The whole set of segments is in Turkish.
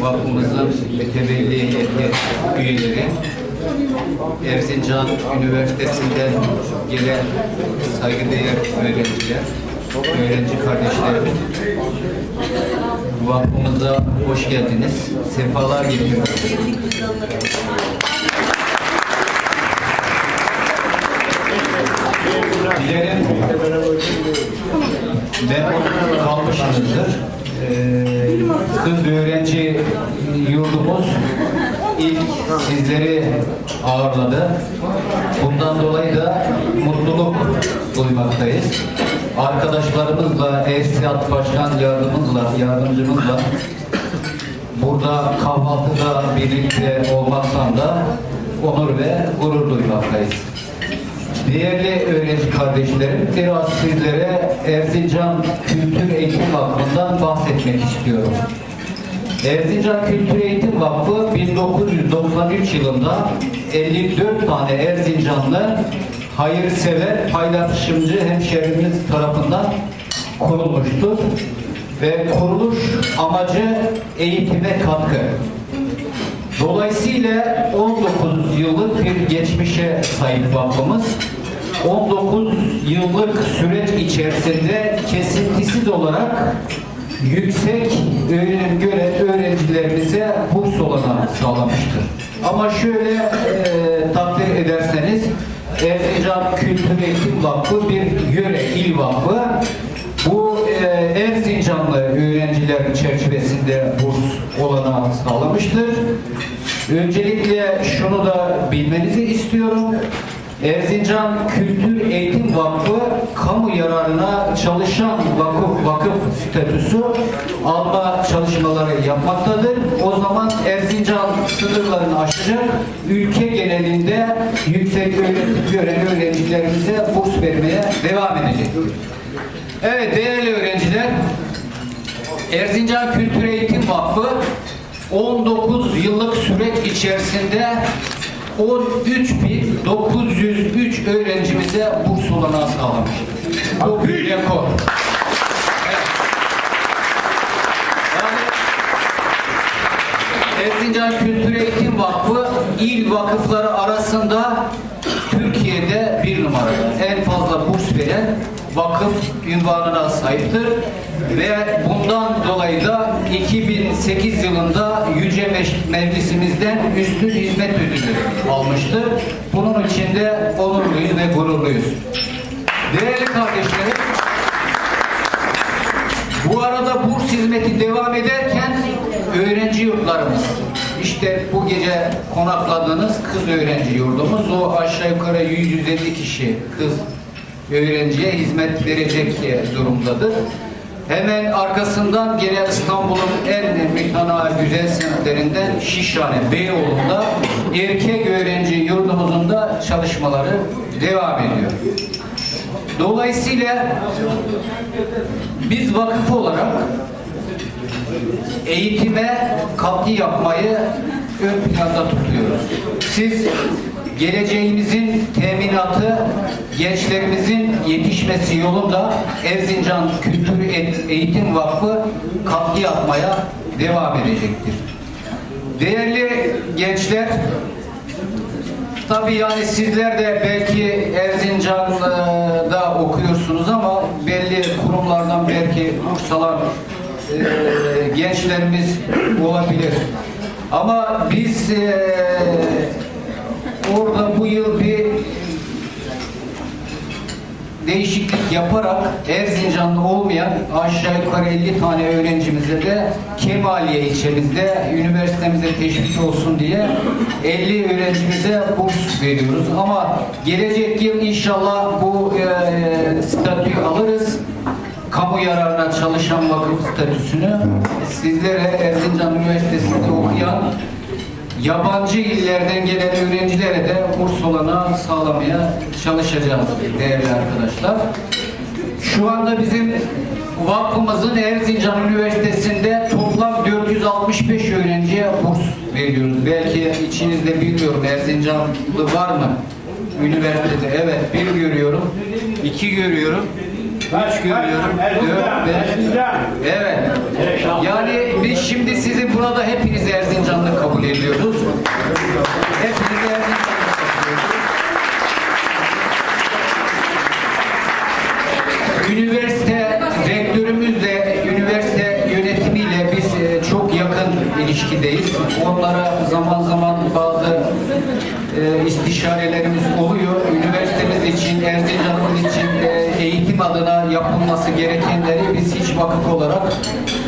Vakfımızın temelli heyeti üyeleri Erzincan Üniversitesi'nden gelen saygıdeğer öğrenciler öğrenci kardeşlerim, vakfımıza hoş geldiniz, sefalar getirdiniz. Dilerim memnun kalmışsınızdır. Ee, kız öğrenci yurdumuz ilk sizleri ağırladı. Bundan dolayı da mutluluk duymaktayız. Arkadaşlarımızla, Ersiyat Başkan yardımımızla, yardımcımızla burada kahvaltıda birlikte olmaktan da onur ve gurur duymaktayız. Değerli öğrenci kardeşlerim, biraz sizlere Erzincan Kültür Eğitim Vakfı'ndan bahsetmek istiyorum. Erzincan Kültür Eğitim Vakfı 1993 yılında 54 tane Erzincanlı hayırsever, paylaşımcı hemşehrimiz tarafından kurulmuştur. Ve kuruluş amacı eğitime katkı. Dolayısıyla 19 yıllık bir geçmişe sahip vakfımız. 19 yıllık süreç içerisinde kesintisiz olarak yüksek öğrenim gören öğrencilerimize burs olanağı sağlamıştır. Ama şöyle e, takdir ederseniz Erzincan Kültür Eğitim Vakfı bir yöre il vakfı. Bu e, Erzincanlı öğrencilerin çerçevesinde burs olanağı sağlamıştır. Öncelikle şunu da bilmenizi istiyorum. Erzincan Kültür Eğitim Vakfı kamu yararına çalışan vakıf vakıf statüsü alma çalışmaları yapmaktadır. O zaman Erzincan sınırlarını aşacak ülke genelinde yüksek öğretim gören öğrencilerimize burs vermeye devam edecektir. Evet değerli öğrenciler, Erzincan Kültür Eğitim Vakfı 19 yıllık süreç içerisinde 13.903 öğrencimize burs olanağı sağlamıştır. Bu bir rekor. Erzincan Kültür Eğitim Vakfı il vakıfları arasında Türkiye'de bir numara. En fazla burs veren vakıf ünvanına sahiptir ve bundan dolayı da 2008 yılında Yüce Mec- Meclisimizden üstün hizmet ödülü almıştır. Bunun için de onurluyuz ve gururluyuz. Değerli kardeşlerim, bu arada burs hizmeti devam ederken öğrenci yurtlarımız işte bu gece konakladığınız kız öğrenci yurdumuz o aşağı yukarı 150 kişi kız öğrenciye hizmet verecek durumdadır. Hemen arkasından gene İstanbul'un en mütana güzel semtlerinden Şişhane, Beyoğlu'nda erkek öğrenci yurdumuzun da çalışmaları devam ediyor. Dolayısıyla biz vakıf olarak eğitime katkı yapmayı ön planda tutuyoruz. Siz geleceğimizin teminatı, gençlerimizin yetişmesi yolunda Erzincan Kültür E- Eğitim Vakfı katkı yapmaya devam edecektir. Değerli gençler, Tabii yani sizler de belki Erzincan'da okuyorsunuz ama belli kurumlardan belki bursalar e, gençlerimiz olabilir. Ama biz e, orada bu yıl bir değişiklik yaparak Erzincanlı olmayan aşağı yukarı 50 tane öğrencimize de Kemaliye ilçemizde üniversitemize teşvik olsun diye 50 öğrencimize burs veriyoruz. Ama gelecek yıl inşallah bu e, statüyü alırız. Kamu yararına çalışan vakıf statüsünü sizlere Erzincan Üniversitesi'nde okuyan yabancı illerden gelen öğrencilere de burs olanağı sağlamaya çalışacağız değerli arkadaşlar. Şu anda bizim vakfımızın Erzincan Üniversitesi'nde toplam 465 öğrenciye burs veriyoruz. Belki içinizde bilmiyorum Erzincanlı var mı? Üniversitede evet bir görüyorum, iki görüyorum. üç görüyorum. Dört, beş. Evet. Yani biz şimdi sizi burada hepinizi Erzincanlı kabul ediyoruz. Hepinizi Erzincanlı kabul ediyoruz. Üniversite rektörümüzle, üniversite yönetimiyle biz e, çok yakın ilişkideyiz. Onlara zaman zaman bazı e, istişarelerimiz oluyor. Üniversitemiz için, Erzincan'ımız için e, eğitim adına yapılması gerekenleri biz hiç vakıf olarak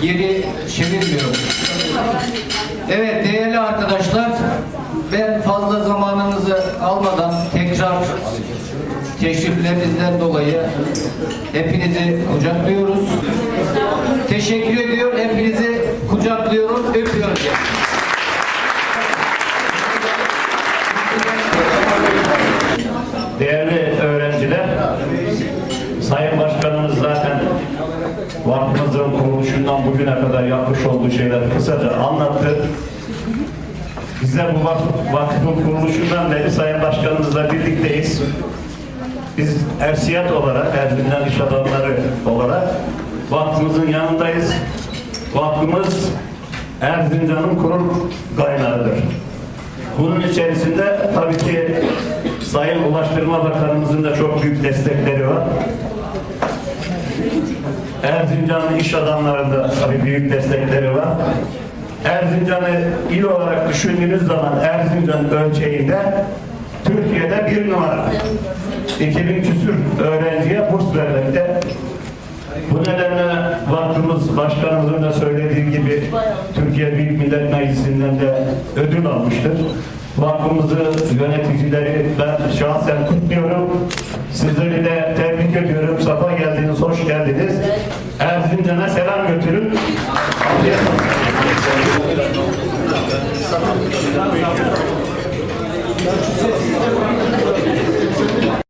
geri çevirmiyoruz. Evet değerli arkadaşlar, ben fazla zamanınızı almadan tekrar teşriflerinizden dolayı hepinizi kucaklıyoruz. Teşekkür ediyor, hepinizi kucaklıyorum, öpüyorum. Sayın Başkanımız zaten vakfımızın kuruluşundan bugüne kadar yapmış olduğu şeyleri kısaca anlattı. Biz de bu vakf, vakfın kuruluşundan beri Sayın Başkanımızla birlikteyiz. Biz Ersiyat olarak, Erzincan İş Adamları olarak vakfımızın yanındayız. Vakfımız Erzincan'ın kurul kaynağıdır. Bunun içerisinde tabii ki Sayın Ulaştırma Bakanımızın da çok büyük destekleri var. Erzincan'ın iş adamlarında tabii büyük destekleri var. Erzincan'ı il olarak düşündüğünüz zaman Erzincan ölçeğinde Türkiye'de bir numara. 2000 küsür öğrenciye burs vermekte. Bu nedenle vakfımız başkanımızın da söylediği gibi Türkiye Büyük Millet Meclisi'nden de ödül almıştır. Vakfımızı yöneticileri ben şahsen kutluyorum. Sizleri de tebrik ediyorum. Safa Sincan'a selam götürün. Afiyet olsun.